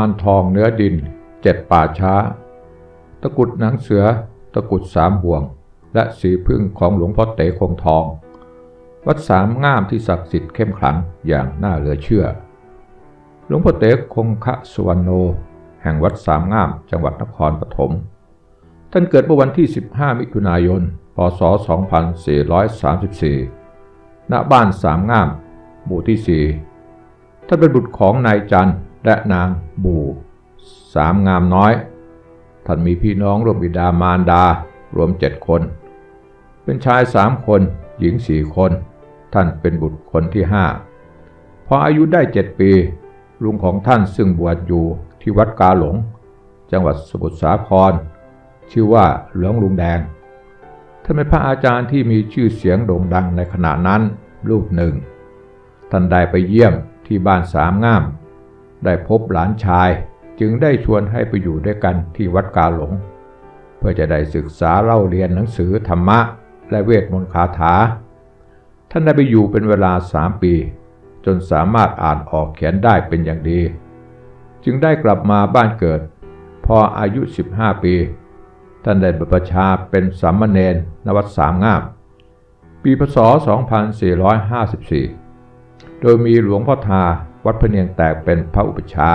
มารทองเนื้อดินเจ็ดป่าช้า ตะกุดหนังเสือ ตะกุดสามห่วง และสีพึ่งของหลวงพ่อเต๋คงทอง วัดสามง่ามที่ศักดิ์สิทธิ์เข้มขลังอย่างน่าเหลือเชื่อ หลวงพ่อเต๋คงคะสุวรรณโน แห่งวัดสามง่ามจังหวัดนครปฐมท่านเกิดเมื่อวันที่ 15 มิถุนายน พศ 2434 ณ บ้านสามง่าม หมู่ที่ 4 ท่านเป็นบุตรของนายจันทร์ และนางบูสามงามน้อย ท่านมีพี่น้องรวมบิดามารดา รวมเจ็ดคน เป็นชายสามคน หญิงสี่คน ท่านเป็นบุตรคนที่ห้าพออายุได้เจ็ดปี ลุงของท่านซึ่งบวชอยู่ที่วัดกาหลง จังหวัดสมุทรสาคร ชื่อว่าหลวงลุงแดง ท่านเป็นพระอาจารย์ที่มีชื่อเสียงโด่งดังในขณะนั้นรูปหนึ่ง ท่านได้ไปเยี่ยมที่บ้านสามงาม ได้พบหลานชายจึงได้ชวนให้ไปอยู่ด้วยกันที่วัดกาหลง เพื่อจะได้ศึกษาเล่าเรียนหนังสือธรรมะ และเวทมนต์คาถา ท่านได้ไปอยู่เป็นเวลาสามปี จนสามารถอ่านออกเขียนได้เป็นอย่างดี จึงได้กลับมาบ้านเกิด พออายุ 15 ปี ท่านได้บรรพชาเป็นสามเณรนวัดสามงาม ปีพศ 2454 โดยมีหลวงพ่อทา วัดพเนียงแตกเป็นพระอุปชา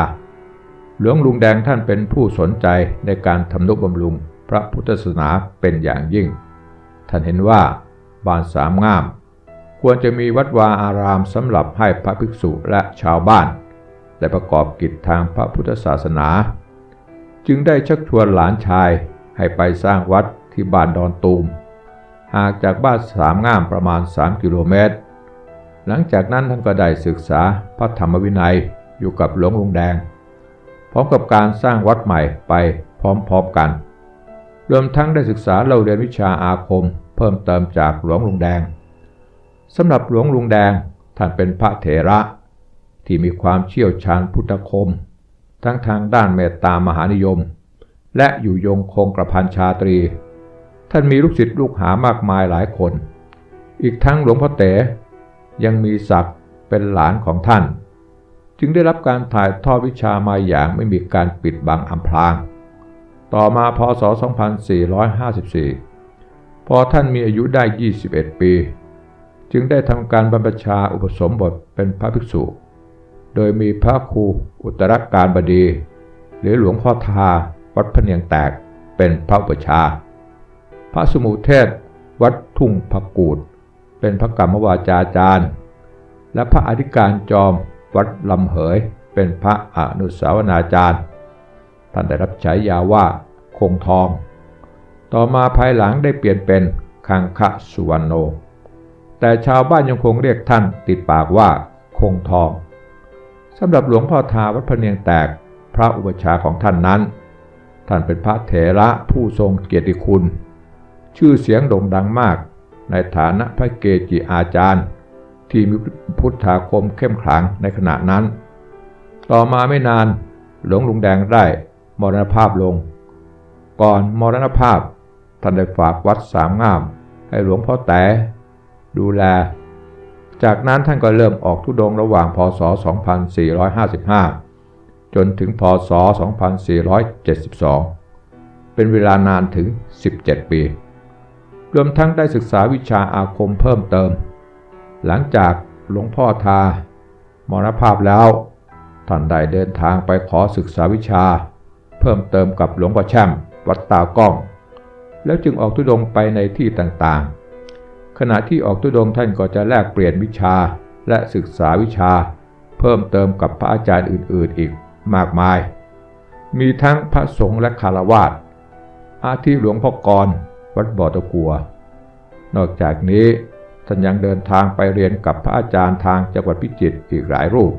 หลวงลุงแดงท่านเป็นผู้สนใจในการทำนุบำรุงพระพุทธศาสนาเป็นอย่างยิ่ง ท่านเห็นว่าบ้านสามงาม ควรจะมีวัดวาอารามสำหรับให้พระภิกษุและชาวบ้านได้ประกอบกิจทางพระพุทธศาสนา จึงได้ชักชวนหลานชายให้ไปสร้างวัดที่บ้านดอนตูมห่างจากบ้านสามงามประมาณ 3 กิโลเมตร หลังจากนั้นท่านก็ได้ศึกษาพระธรรมวินัยอยู่กับหลวงลุงแดง พร้อมกับการสร้างวัดใหม่ไปพร้อมๆกัน รวมทั้งได้ศึกษาเราเรียนวิชาอาคม เพิ่มเติมจากหลวงลุงแดงสำหรับหลวงลุงแดงท่านเป็นพระเถระ ที่มีความเชี่ยวชาญพุทธคม ทั้งทางด้านเมตตามหานิยม และอยู่ยงคงกระพันชาตรี ท่านมีลูกศิษย์ลูกหามากมายหลายคน อีกทั้งหลวงพ่อเต๋ ยังมีศักดิ์เป็นหลานของท่าน จึงได้รับการถ่ายทอดวิชามาอย่างไม่มีการปิดบังอำพราง ต่อมาพศ 2454 พอท่านมีอายุได้ 21 ปี จึงได้ทำการบรรพชาอุปสมบทเป็นพระภิกษุ โดยมีพระครูอุตรการบดี หรือหลวงพ่อทาวัดพเนียงแตกเป็นพระอุปชา พระสมุเทศวัดทุ่งพักกูด เป็นพระกรรมวาจาจารย์ และพระอธิการจอมวัดลำเหยเป็นพระอนุสาวนาจารย์ ท่านได้รับฉายาว่าคงทอง ต่อมาภายหลังได้เปลี่ยนเป็นคังคะสุวรรณโน แต่ชาวบ้านยังคงเรียกท่านติดปากว่าคงทองสำหรับหลวงพ่อทาวัดพเนียงแตกพระอุปชาของท่านนั้น ท่านเป็นพระเถระผู้ทรงเกียรติคุณ ชื่อเสียงโด่งดังมาก ในฐานะพระเกจิอาจารย์ ที่มีพุทธาคมเข้มขลังในขณะนั้น ต่อมาไม่นานหลวงลุงแดงได้มรณภาพลง ก่อนมรณภาพท่านได้ฝากวัดสามงาม ให้หลวงพ่อแต่ดูแล จากนั้นท่านก็เริ่มออกทุดงระหว่างพศ 2455 จนถึงพศ 2472 เป็นเวลานานถึง 17 ปี รวมทั้งได้ศึกษาวิชาอาคมเพิ่มเติม หลังจากหลวงพ่อทามรณภาพแล้วท่านได้เดินทางไปขอศึกษาวิชา เพิ่มเติมกับหลวงพ่อแช่มวัดตากล้อง แล้วจึงออกทุดงไปในที่ต่างๆ ขณะที่ออกทุดงท่านก็จะแลกเปลี่ยนวิชาและศึกษาวิชา เพิ่มเติมกับพระอาจารย์อื่นๆอีกมากมาย มีทั้งพระสงฆ์และคารวาสอาทิหลวงพ่อกร วัดบ่อตะกัว นอกจากนี้ท่านยังเดินทางไปเรียนกับพระอาจารย์ทางจังหวัดพิจิตรอีกหลายรูป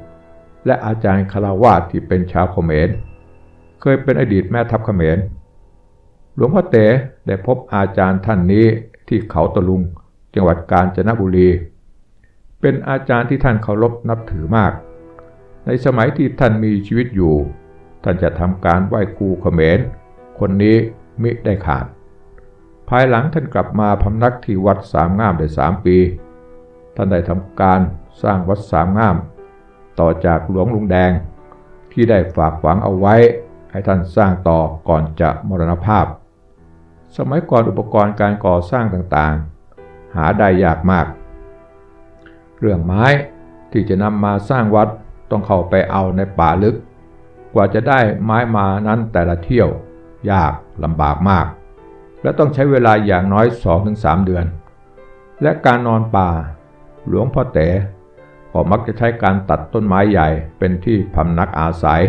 และอาจารย์คารวาสที่เป็นชาวเขมร เคยเป็นอดีตแม่ทัพเขมร หลวงพ่อเต๋ได้พบอาจารย์ท่านนี้ที่เขาตะลุง จังหวัดกาญจนบุรี เป็นอาจารย์ที่ท่านเคารพนับถือมาก ในสมัยที่ท่านมีชีวิตอยู่ ท่านจะทำการไหว้ครูเขมร คนนี้มิได้ขาด ภายหลังท่านกลับมาพำนักที่วัดสามงามได้สามปี ท่านได้ทำการสร้างวัดสามงาม ต่อจากหลวงลุงแดง ที่ได้ฝากฝังเอาไว้ ให้ท่านสร้างต่อก่อนจะมรณภาพ สมัยก่อนอุปกรณ์การก่อสร้างต่างๆ หาได้ยากมาก เรื่องไม้ที่จะนำมาสร้างวัดต้องเข้าไปเอาในป่าลึก กว่าจะได้ไม้มานั้นแต่ละเที่ยวยากลำบากมาก และต้องใช้เวลาอย่างน้อย 2-3 เดือน และการนอนป่า หลวงพ่อเต๋ก็มักจะใช้การตัดต้นไม้ใหญ่เป็นที่พำนักอาศัย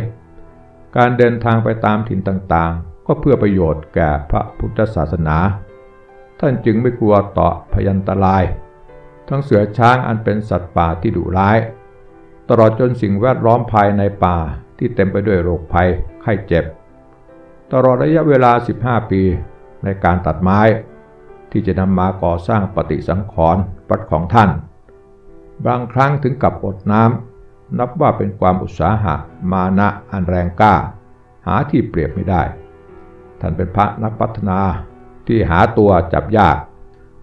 การเดินทางไปตามถิ่นต่างๆ ก็เพื่อประโยชน์แก่พระพุทธศาสนา ท่านจึงไม่กลัวต่อพยันตราย ทั้งเสือช้างอันเป็นสัตว์ป่าที่ดุร้าย ตลอดจนสิ่งแวดล้อมภายในป่าที่เต็มไปด้วยโรคภัยไข้เจ็บ ตลอดระยะเวลา 15 ปี ในการตัดไม้ ที่จะนำมาก่อสร้างปฏิสังขรณ์วัดของท่าน บางครั้งถึงกับอดน้ำนับว่าเป็นความอุตสาหะมานะอันแรงกล้า หาที่เปรียบไม่ได้ ท่านเป็นพระนักพัฒนาที่หาตัวจับยาก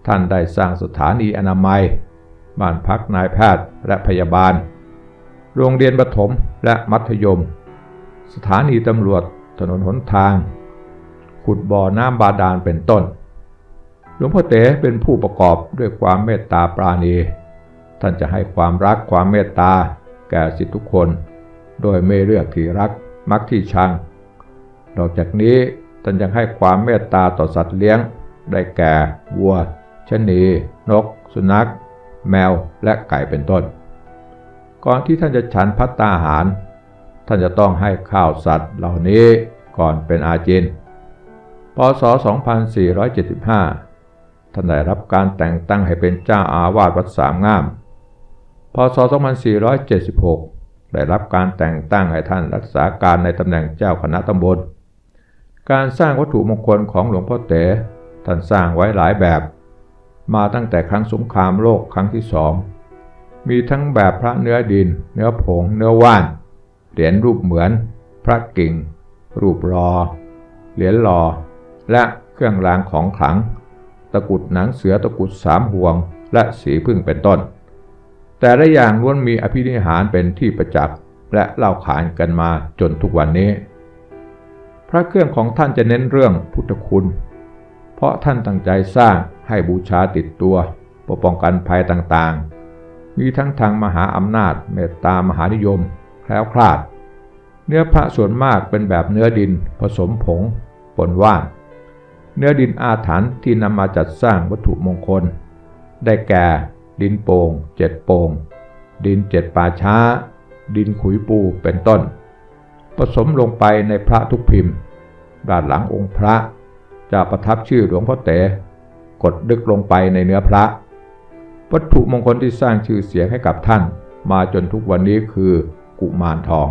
ท่านได้สร้างสถานีอนามัย บ้านพักนายแพทย์และพยาบาล โรงเรียนประถมและมัธยม สถานีตำรวจถนนหนทาง ขุดบ่อน้ำบาดาลเป็นต้น หลวงพ่อเต๋เป็นผู้ประกอบด้วยความเมตตาปราณี ท่านจะให้ความรักความเมตตา แก่สิทธิทุกคน โดยไม่เลือกที่รักมักที่ชัง นอกจากนี้ท่านยังให้ความเมตตาต่อสัตว์เลี้ยง ได้แก่วัว ชนี นก สุนัข แมว และไก่เป็นต้น ก่อนที่ท่านจะฉันพัตตาหาร ท่านจะต้องให้ข้าวสัตว์เหล่านี้ก่อนเป็นอาจิน พศ 2475 ท่านได้รับการแต่งตั้งให้เป็นเจ้าอาวาสวัดสามงาม พศ 2476 ได้รับการแต่งตั้งให้ท่านรักษาการในตำแหน่งเจ้าคณะตำบล การสร้างวัตถุมงคลของหลวงพ่อเต๋ท่านสร้างไว้หลายแบบ มาตั้งแต่ครั้งสงครามโลกครั้งที่สอง มีทั้งแบบพระเนื้อดิน เนื้อผง เนื้อว่าน เหรียญรูปเหมือน พระกิ่ง รูปรอ เหรียญรอ และเครื่องรางของขลัง ตะกุดหนังเสือตะกุดสามห่วง และสีพึ่งเป็นต้น แต่ละอย่างล้วนมีอภินิหารเป็นที่ประจักษ์และเล่าขานกันมาจนทุกวันนี้ พระเครื่องของท่านจะเน้นเรื่องพุทธคุณ เพราะท่านตั้งใจสร้างให้บูชาติดตัวปกป้องกันภัยต่างๆ มีทั้งทางมหาอำนาจเมตตามหานิยม แคล้วคลาด เนื้อพระส่วนมากเป็นแบบเนื้อดินผสมผงปนว่าน เนื้อดินอาถรรพ์ที่นำมาจัดสร้างวัตถุมงคล ได้แก่ ดินโป่งเจ็ดโป่ง ดินเจ็ดป่าช้า ดินขุยปูเป็นต้น ผสมลงไปในพระทุกพิมพ์ด้านหลังองค์พระ จะประทับชื่อหลวงพ่อเต๋กดดึกลงไปในเนื้อพระ วัตถุมงคลที่สร้างชื่อเสียงให้กับท่าน มาจนทุกวันนี้คือกุมารทอง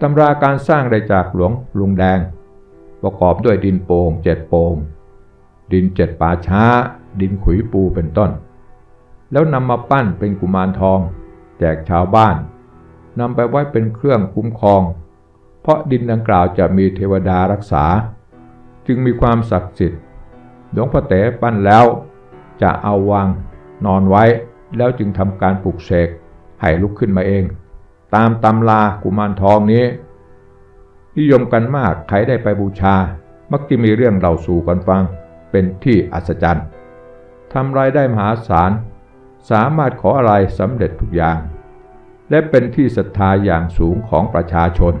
ตำราการสร้างได้จากหลวงลุงแดง ประกอบด้วยดินโป่งเจ็ดโป่งดินเจ็ดป่าช้า ดินขุยปูเป็นต้น แล้วนำมาปั้นเป็นกุมารทอง แจกชาวบ้านนำไปไว้เป็นเครื่องคุ้มครอง เพราะดินดังกล่าวจะมีเทวดารักษา จึงมีความศักดิ์สิทธิ์หลวงพ่อเต๋ปั้นแล้ว จะเอาวางนอนไว้แล้วจึงทำการปลุกเสกให้ลุกขึ้นมาเอง ตามตำรากุมารทองนี้ นิยมกันมากใครได้ไปบูชา มักจะมีเรื่องเล่าสู่กันฟัง เป็นที่อัศจรรย์ทำรายได้มหาศาล สามารถขออะไรสำเร็จทุกอย่าง และเป็นที่ศรัทธาอย่างสูงของประชาชน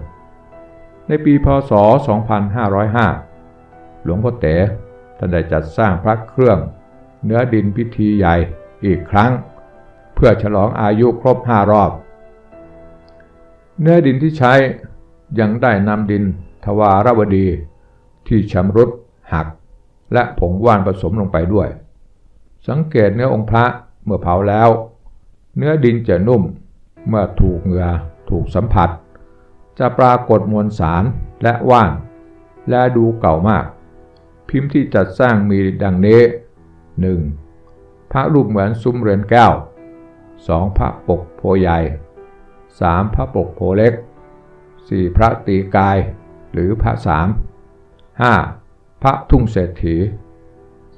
ในปีพศ 2505 หลวงพ่อเต๋ท่านได้จัดสร้างพระเครื่อง เนื้อดินพิธีใหญ่อีกครั้ง เพื่อฉลองอายุครบห้ารอบ เนื้อดินที่ใช้ ยังได้นำดินทวารวดี ที่ชำรุดหัก และผงว่านผสมลงไปด้วย สังเกตเนื้อองค์พระเมื่อเผาแล้ว เนื้อดินจะนุ่มเมื่อถูกเหงื่อถูกสัมผัส จะปรากฏมวลสารและว่าน และดูเก่ามาก พิมพ์ที่จัดสร้างมีดังนี้ 1. พระรูปเหมือนซุ้มเรือนแก้ว 2. พระปกโพใหญ่ 3. พระปกโพเล็ก 4. พระตีกาย หรือพระสาม 5. พระทุ่งเศรษฐี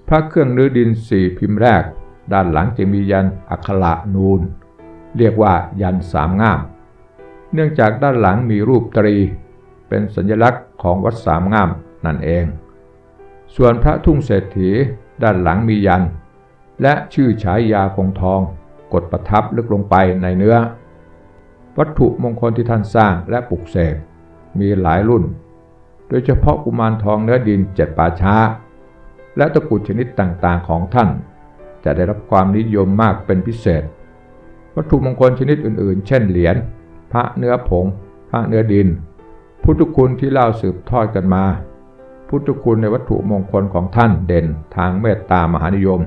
พระเครื่องเนื้อดินสี่พิมพ์แรก ด้านหลังจะมียันอักขระนูน เรียกว่ายันสามง่าม เนื่องจากด้านหลังมีรูปตรี เป็นสัญลักษณ์ของวัดสามง่ามนั่นเอง ส่วนพระทุ่งเศรษฐีด้านหลังมียัน และชื่อฉายาคงทอง กดประทับลึกลงไปในเนื้อ วัตถุมงคลที่ท่านสร้างและปลุกเสกมีหลายรุ่น โดยเฉพาะกุมารทองเนื้อดินเจ็ดป่าช้า และตะกุดชนิดต่างๆของท่าน จะได้รับความนิยมมากเป็นพิเศษ วัตถุมงคลชนิดอื่นๆ เช่นเหรียญพระเนื้อผง พระเนื้อดิน พุทธคุณที่เล่าสืบทอดกันมา พุทธคุณในวัตถุมงคลของท่านเด่นทางเมตตามหานิยม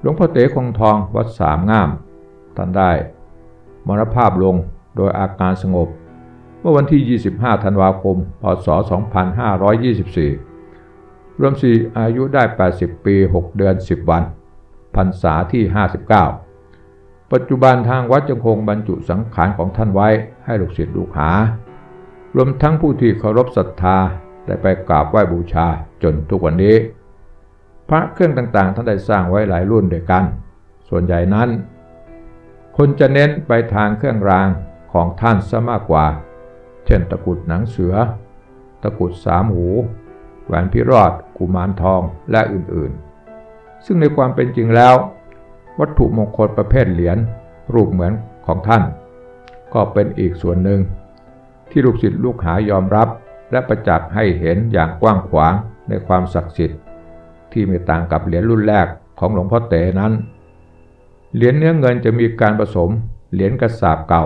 หลวงพ่อเต๋คงทองวัดสามงามท่านได้ มรณภาพลงโดยอาการสงบ เมื่อวันที่ 25 ธันวาคม พศ 2524 รวมสีอายุได้ 80 ปี 6 เดือน 10 วัน พรรษาที่ 59 ปัจจุบันทางวัดยังคงบรรจุสังขารของท่านไว้ให้ลูกศิษย์ลูกหา รวมทั้งผู้ที่เคารพศรัทธาได้ไปกราบไหว้บูชาจนทุกวันนี้ พระเครื่องต่างๆ ท่านได้สร้างไว้หลายรุ่นด้วยกัน ส่วนใหญ่นั้น คนจะเน้นไปทางเครื่องรางของท่านซะมากกว่า เช่นตะกุดหนังเสือ ตะกุดสามหูแหวนพิรอด กุมารทองและอื่นๆ ซึ่งในความเป็นจริงแล้ว วัตถุมงคลประเภทเหรียญรูปเหมือนของท่าน ก็เป็นอีกส่วนหนึ่ง ที่ลูกศิษย์ลูกหายอมรับและประจักษ์ให้เห็นอย่างกว้างขวางในความศักดิ์สิทธิ์ ที่ไม่ต่างกับเหรียญรุ่นแรกของหลวงพ่อเต๋นั้น เหรียญเนื้อเงินจะมีการผสมเหรียญกระสาบเก่า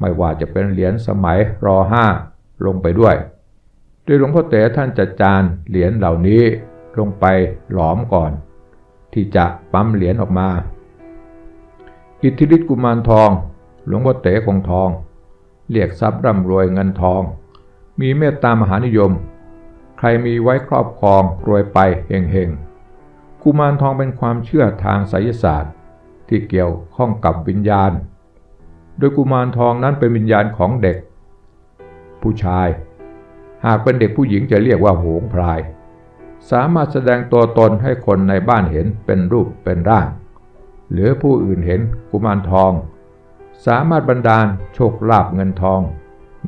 ไม่ว่าจะเป็นเหรียญสมัยร5ลงไปด้วยโดยหลวงพ่อเต๋ท่านจะจานเหรียญเหล่านี้ลงไปหลอมก่อน ที่จะปั๊มเหรียญออกมา อิทธิฤทธิกุมารทอง หลวงพ่อเต๋คงทอง เรียกทรัพย์ร่ำรวยเงินทอง มีเมตตามหานิยม ใครมีไว้ครอบครองรวยไปเฮงๆกุมารทองเป็นความเชื่อทางไสยศาสตร์ ที่เกี่ยวข้องกับวิญญาณ โดยกุมารทองนั้นเป็นวิญญาณของเด็ก ผู้ชาย หากเป็นเด็กผู้หญิงจะเรียกว่าโหงพราย สามารถแสดงตัวตนให้คนในบ้านเห็นเป็นรูปเป็นร่าง หรือผู้อื่นเห็นกุมารทอง สามารถบันดาลโชคลาภเงินทอง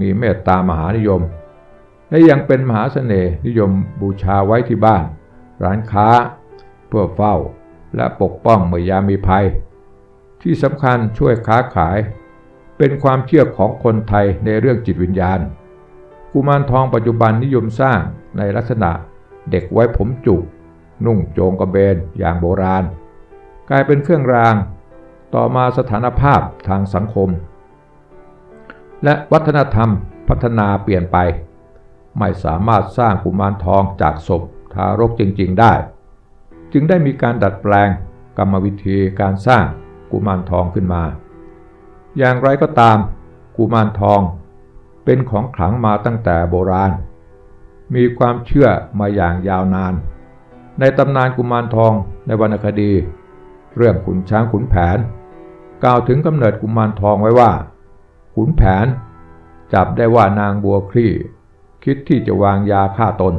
มีเมตตามหานิยม และยังเป็นมหาเสน่ห์นิยมบูชาไว้ที่บ้าน ร้านค้า เพื่อเฝ้าและปกป้องเมื่อยามมีภัย ที่สำคัญช่วยค้าขาย เป็นความเชื่อของคนไทยในเรื่องจิตวิญญาณ กุมารทองปัจจุบันนิยมสร้างในลักษณะเด็กไว้ผมจุก นุ่งโจงกระเบนอย่างโบราณ กลายเป็นเครื่องราง ต่อมาสถานภาพทางสังคม และวัฒนธรรมพัฒนาเปลี่ยนไป ไม่สามารถสร้างกุมารทองจากศพทารกจริง ๆ ได้ จึงได้มีการดัดแปลงกรรมวิธีการสร้าง กุมารทองขึ้นมา อย่างไรก็ตาม กุมารทอง เป็นของขลังมาตั้งแต่โบราณ มีความเชื่อมาอย่างยาวนาน ในตำนานกุมารทองในวรรณคดี เรื่องขุนช้างขุนแผน กล่าวถึงกำเนิดกุมารทองไว้ว่า ขุนแผน จับได้ว่านางบัวคลี่ คิดที่จะวางยาฆ่าตน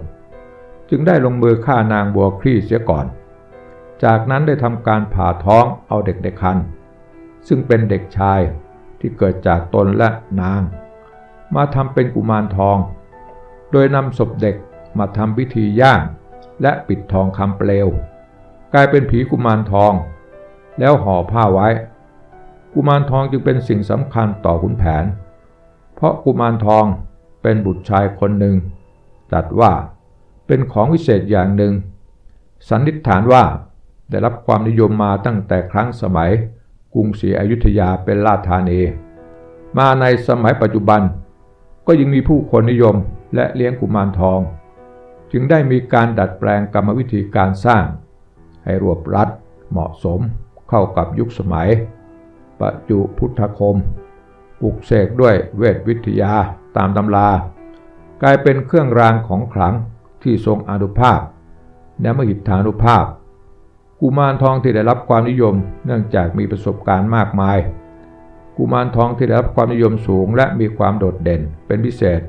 จึงได้ลงมือฆ่านางบัวคลี่เสียก่อน จากนั้นได้ทำการผ่าท้องเอาเด็กในครรภ์ซึ่งเป็นเด็กชายที่เกิดจากตนและนาง มาทำเป็นกุมารทอง โดยนำศพเด็กมาทำพิธีย่างและปิดทองคำเปลว กลายเป็นผีกุมารทอง แล้วห่อผ้าไว้ กุมารทองจึงเป็นสิ่งสำคัญต่อขุนแผน เพราะกุมารทองเป็นบุตรชายคนหนึ่งจัดว่าเป็นของวิเศษอย่างหนึ่ง สันนิษฐานว่า ได้รับความนิยมมาตั้งแต่ครั้งสมัยกรุงศรีอยุธยาเป็นราชธานี มาในสมัยปัจจุบัน ก็ยังมีผู้คนนิยมและเลี้ยงกุมารทอง จึงได้มีการดัดแปลงกรรมวิธีการสร้าง ให้รวบรัดเหมาะสมเข้ากับยุคสมัย ปัจจุพุทธคมปลุกเสกด้วยเวทวิทยาตามตำรา กลายเป็นเครื่องรางของขลังที่ทรงอนุภาพและมหิทธานุภาพ กุมารทองที่ได้รับความนิยม เนื่องจากมีประสบการณ์มากมาย กุมารทองที่ได้รับความนิยมสูงและมีความโดดเด่นเป็นพิเศษ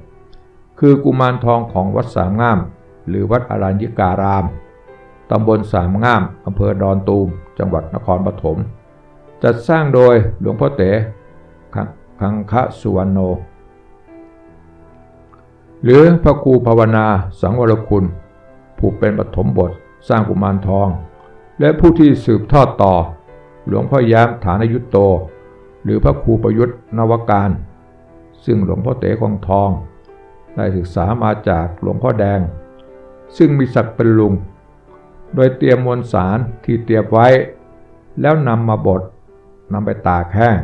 คือกุมารทองของวัดสามงาม หรือวัดอรัญญิการาม ตำบลสามงามอำเภอดอนตูม จังหวัดนครปฐม จัดสร้างโดยหลวงพ่อเต๋คังคะสุวรรณโน หรือพระครูภาวนาสังวรคุณ ผู้เป็นปฐมบท สร้างกุมารทอง และผู้ที่สืบทอดต่อ หลวงพ่อย้มฐานยุตโต หรือพระครูประยุทธ์นวการ ซึ่งหลวงพ่อเต๋คองทอง ได้ศึกษามาจากหลวงพ่อแดง ซึ่งมีศักดิ์เป็นลุง โดยเตรียมมวลสารที่เตรียมไว้ แล้วนำมาบดนำไปตากแห้ง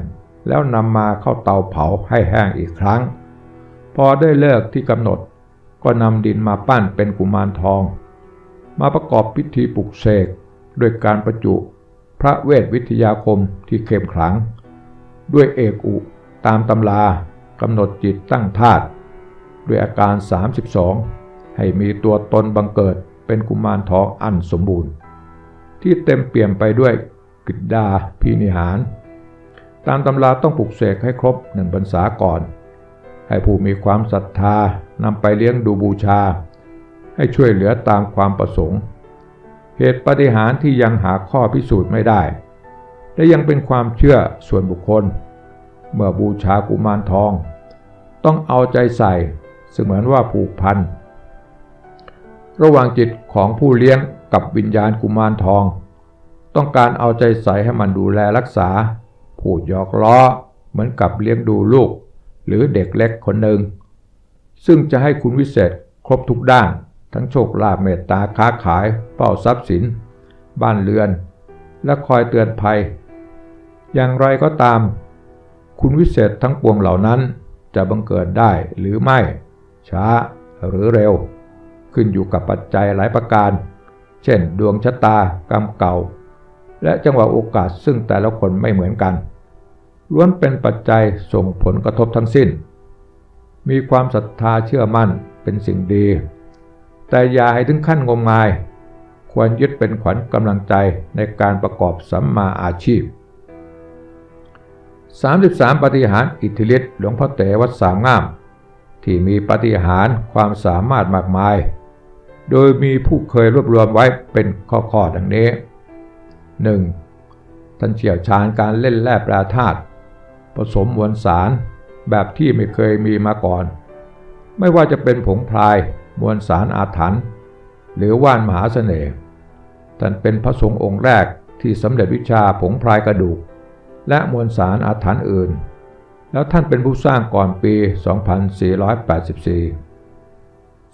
แล้วนำมาเข้าเตาเผาให้แห้งอีกครั้ง พอได้เลิกที่กำหนดก็นำดินมาปั้นเป็นกุมารทอง มาประกอบพิธีปลุกเสก ด้วยการประจุพระเวทวิทยาคมที่เข้มขลัง ด้วยเอกอุตามตำรากำหนดจิตตั้งธาตุด้วยอาการ 32 ให้มีตัวตนบังเกิดเป็นกุมารทองอันสมบูรณ์ ที่เต็มเปี่ยมไปด้วยกฤษดาพินิหาร ตามตำราต้องปลุกเสกให้ครบหนึ่งพรรษาก่อน ให้ผู้มีความศรัทธานำไปเลี้ยงดูบูชา ให้ช่วยเหลือตามความประสงค์ เหตุปฏิหารที่ยังหาข้อพิสูจน์ไม่ได้ และยังเป็นความเชื่อส่วนบุคคล เมื่อบูชากุมารทอง ต้องเอาใจใส่เสมือนว่าผูกพัน ระหว่างจิตของผู้เลี้ยงกับวิญญาณกุมารทอง ต้องการเอาใจใส่ให้มันดูแลรักษาพูดหยอกล้อเหมือนกับเลี้ยงดูลูก หรือเด็กเล็กคนหนึ่งซึ่งจะให้คุณวิเศษครบทุกด้าน ทั้งโชคลาภเมตตาค้าขายเป้าทรัพย์สิน บ้านเรือน และคอยเตือนภัย อย่างไรก็ตาม คุณวิเศษทั้งปวงเหล่านั้นจะบังเกิดได้หรือไม่ ช้าหรือเร็ว ขึ้นอยู่กับปัจจัยหลายประการ เช่น ดวงชะตากรรมเก่า และจังหวะโอกาสซึ่งแต่ละคนไม่เหมือนกันล้วนเป็นปัจจัยส่งผลกระทบทั้งสิ้น มีความศรัทธาเชื่อมั่นเป็นสิ่งดี แต่อย่าให้ถึงขั้นงมงาย ควรยึดเป็นขวัญกำลังใจในการประกอบสัมมาอาชีพ 33 ปฏิหารอิทธิฤทธิ์หลวงพ่อเต๋วัดสามงาม ที่มีปฏิหารความสามารถมากมาย โดยมีผู้เคยรวบรวมไว้เป็นข้อๆดังนี้ 1. ท่านเชี่ยวชาญการเล่นแร่แปรธาตุผสมมวลสารแบบที่ไม่เคยมีมาก่อน ไม่ว่าจะเป็นผงพลาย มวลสารอาถรรพ์หรือว่านมหาเสน่ห์ท่านเป็นพระสงฆ์องค์แรกที่สำเร็จวิชาผงพลายกระดูก และมวลสารอาถรรพ์อื่น แล้วท่านเป็นผู้สร้างก่อนปี 2484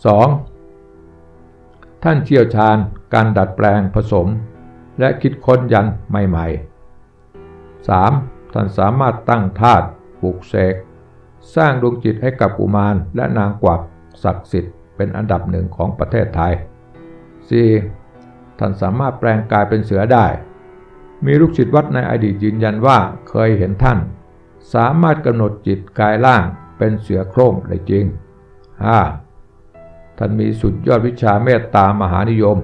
2. ท่านเชี่ยวชาญการดัดแปลงผสม และคิดค้นยันใหม่ๆ 3. ท่านสามารถตั้งธาตุปลุกเสก สร้างดวงจิตให้กับกุมารและนางกวักศักดิ์สิทธิ์ เป็นอันดับหนึ่งของประเทศไทย 4. ท่านสามารถแปลงกายเป็นเสือได้ มีลูกศิษย์วัดในอดีตยืนยันว่าเคยเห็นท่าน สามารถกำหนดจิตกายล่างเป็นเสือโคร่งได้จริง 5. ท่านมีสุดยอดวิชาเมตตามหานิยม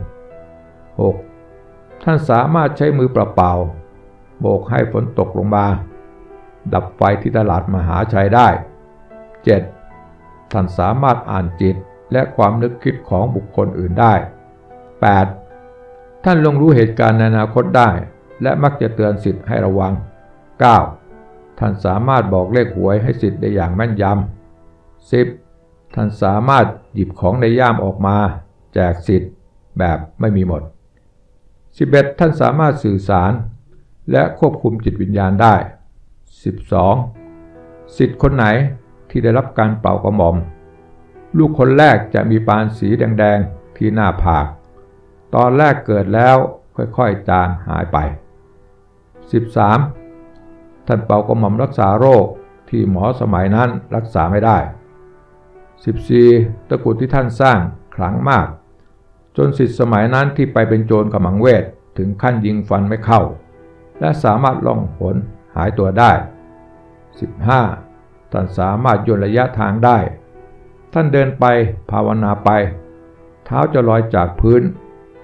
6. ท่านสามารถใช้มือเปล่าๆโบกให้ฝนตกลงมา ดับไฟที่ตลาดมหาชัยได้ 7. ท่านสามารถอ่านจิต และความนึกคิดของบุคคลอื่นได้ 8. ท่านลงรู้เหตุการณ์ในอนาคตได้ และมักจะเตือนสิทธิ์ให้ระวัง 9. ท่านสามารถบอกเลขหวยให้สิทธิ์ได้อย่างแม่นยำ 10. ท่านสามารถหยิบของในย่ามออกมา แจกสิทธิ์แบบไม่มีหมด 11. ท่านสามารถสื่อสาร และควบคุมจิตวิญญาณได้ 12. สิทธิ์คนไหนที่ได้รับการเป่ากระหม่อม ลูกคนแรกจะมีปานสีแดงๆที่หน้าผาก ตอนแรกเกิดแล้วค่อยๆจางหายไป 13. ท่านเป่ากระหม่อมรักษาโรคที่หมอสมัยนั้นรักษาไม่ได้ 14. ตะกุดที่ท่านสร้างขลังมาก จนสิทธิ์สมัยนั้นที่ไปเป็นโจรกำมังเวทถึงขั้นยิงฟันไม่เข้า และสามารถล่องหนหายตัวได้ 15. ท่านสามารถย่นระยะทางได้ ท่านเดินไปภาวนาไป เท้าจะลอยจากพื้น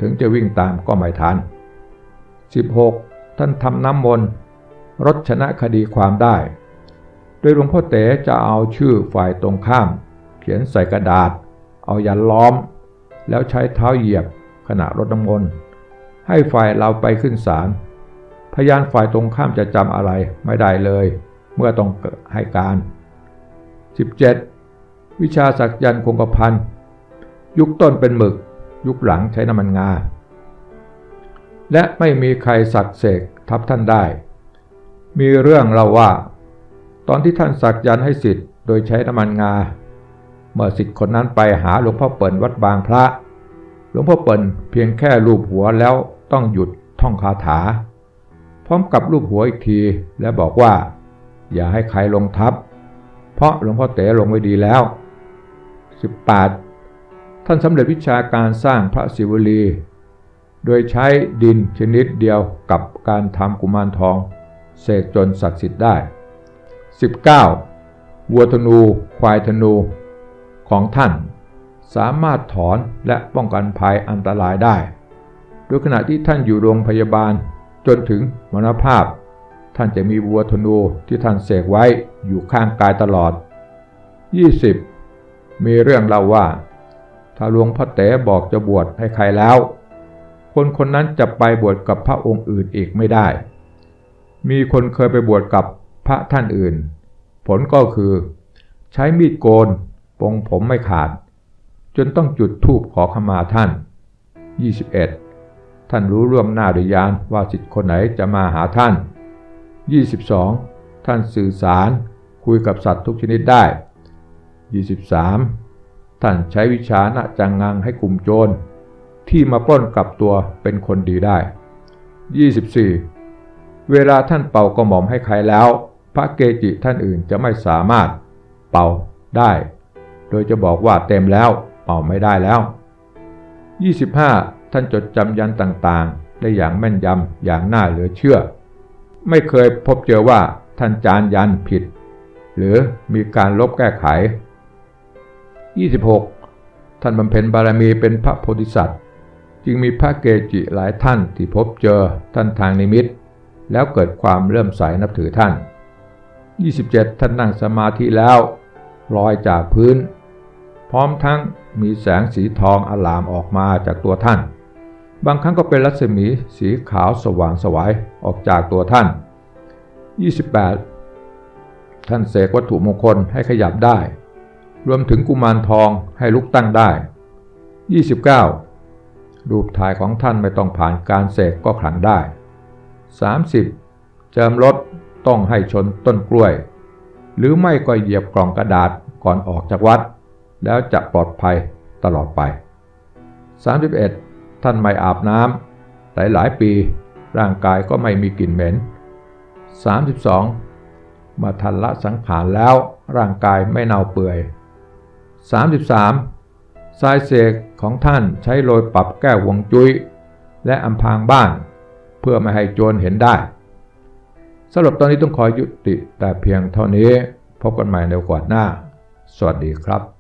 ถึงจะวิ่งตามก็ไม่ทัน 16. ท่านทำน้ำมนต์รถชนะคดีความได้ โดยหลวงพ่อเต๋จะเอาชื่อฝ่ายตรงข้าม เขียนใส่กระดาษ เอายันล้อม แล้วใช้เท้าเหยียบขณะรดน้ำมนต์ให้ฝ่ายเราไปขึ้นศาลพยานฝ่ายตรงข้ามจะจำอะไรไม่ได้เลย เมื่อต้องให้การ 17. วิชาสักยันต์คงกระพันยุคต้นเป็นหมึก ยุคหลังใช้น้ำมันงา และไม่มีใครสักเสกทับท่านได้ มีเรื่องเล่าว่า ตอนที่ท่านสักยันต์ให้สิทธิ์โดยใช้น้ำมันงา เมื่อสิทธิ์คนนั้นไปหาหลวงพ่อเปิ่นวัดบางพระ หลวงพ่อเปิ่นเพียงแค่ลูบหัวแล้วต้องหยุดท่องคาถา พร้อมกับลูบหัวอีกทีและบอกว่า อย่าให้ใครลงทับ เพราะหลวงพ่อเต๋ลงไว้ดีแล้ว 18. ท่านสำเร็จวิชาการสร้างพระศิวลี โดยใช้ดินชนิดเดียวกับการทำกุมารทองเสกจนศักดิ์สิทธิ์ได้ 19. วัวธนู ควายธนูของท่านสามารถถอนและป้องกันภัยอันตรายได้ โดยขณะที่ท่านอยู่โรงพยาบาลจนถึงมรณภาพ ท่านจะมีวัวธนูที่ท่านเสกไว้อยู่ข้างกายตลอด 20. มีเรื่องเล่าว่า ถ้าหลวงพ่อเต๋บอกจะบวชให้ใครแล้ว คนคนนั้นจะไปบวชกับพระองค์อื่นอีกไม่ได้ มีคนเคยไปบวชกับพระท่านอื่น ผลก็คือ ใช้มีดโกนปงผมไม่ขาด จนต้องจุดธูปขอขมาท่าน 21. ท่านรู้ร่วมหน้าโดยยานว่าสิทธิ์คนไหนจะมาหาท่าน 22. ท่านสื่อสารคุยกับสัตว์ทุกชนิดได้ 23. ท่านใช้วิชาณจังงังให้กลุ่มโจร ที่มาปล้นกลับตัวเป็นคนดีได้ 24. เวลาท่านเป่ากระหม่อมให้ใครแล้ว พระเกจิท่านอื่นจะไม่สามารถเป่าได้ โดยจะบอกว่าเต็มแล้วเป่าไม่ได้แล้ว 25. ท่านจดจำยันต่างๆ ได้อย่างแม่นยำอย่างน่าเหลือเชื่อ ไม่เคยพบเจอว่าท่านจานยันผิด หรือมีการลบแก้ไข 26. ท่านบำเพ็ญบารมีเป็นพระโพธิสัตว์ จึงมีพระเกจิหลายท่านที่พบเจอท่านทางนิมิต แล้วเกิดความเริ่มใสนับถือท่าน 27. ท่านนั่งสมาธิแล้วลอยจากพื้น พร้อมทั้งมีแสงสีทองอลามออกมาจากตัวท่าน บางครั้งก็เป็นรัศมีสีขาวสว่างสวายออกจากตัวท่าน 28. ท่านเสกวัตถุมงคลให้ขยับได้ รวมถึงกุมารทองให้ลุกตั้งได้ 29. รูปถ่ายของท่านไม่ต้องผ่านการเสกก็ขลังได้ 30. เจิมรถต้องให้ชนต้นกล้วย หรือไม่ก็เหยียบกล่องกระดาษก่อนออกจากวัด แล้วจะปลอดภัยตลอดไป 31. ท่านไม่อาบน้ำหลายๆปี ร่างกายก็ไม่มีกลิ่นเหม็น 32. มื่อทันละสังขารแล้วร่างกายไม่เน่าเปื่อย 33. สายเสกของท่านใช้โรยปรับแก้ววงจุย้ย และอำพางบ้าน เพื่อไม่ให้โจรเห็นได้สำหรับตอนนี้ต้องขอยุติแต่เพียงเท่านี้ พบกันใหม่ในโอกาสหน้า สวัสดีครับ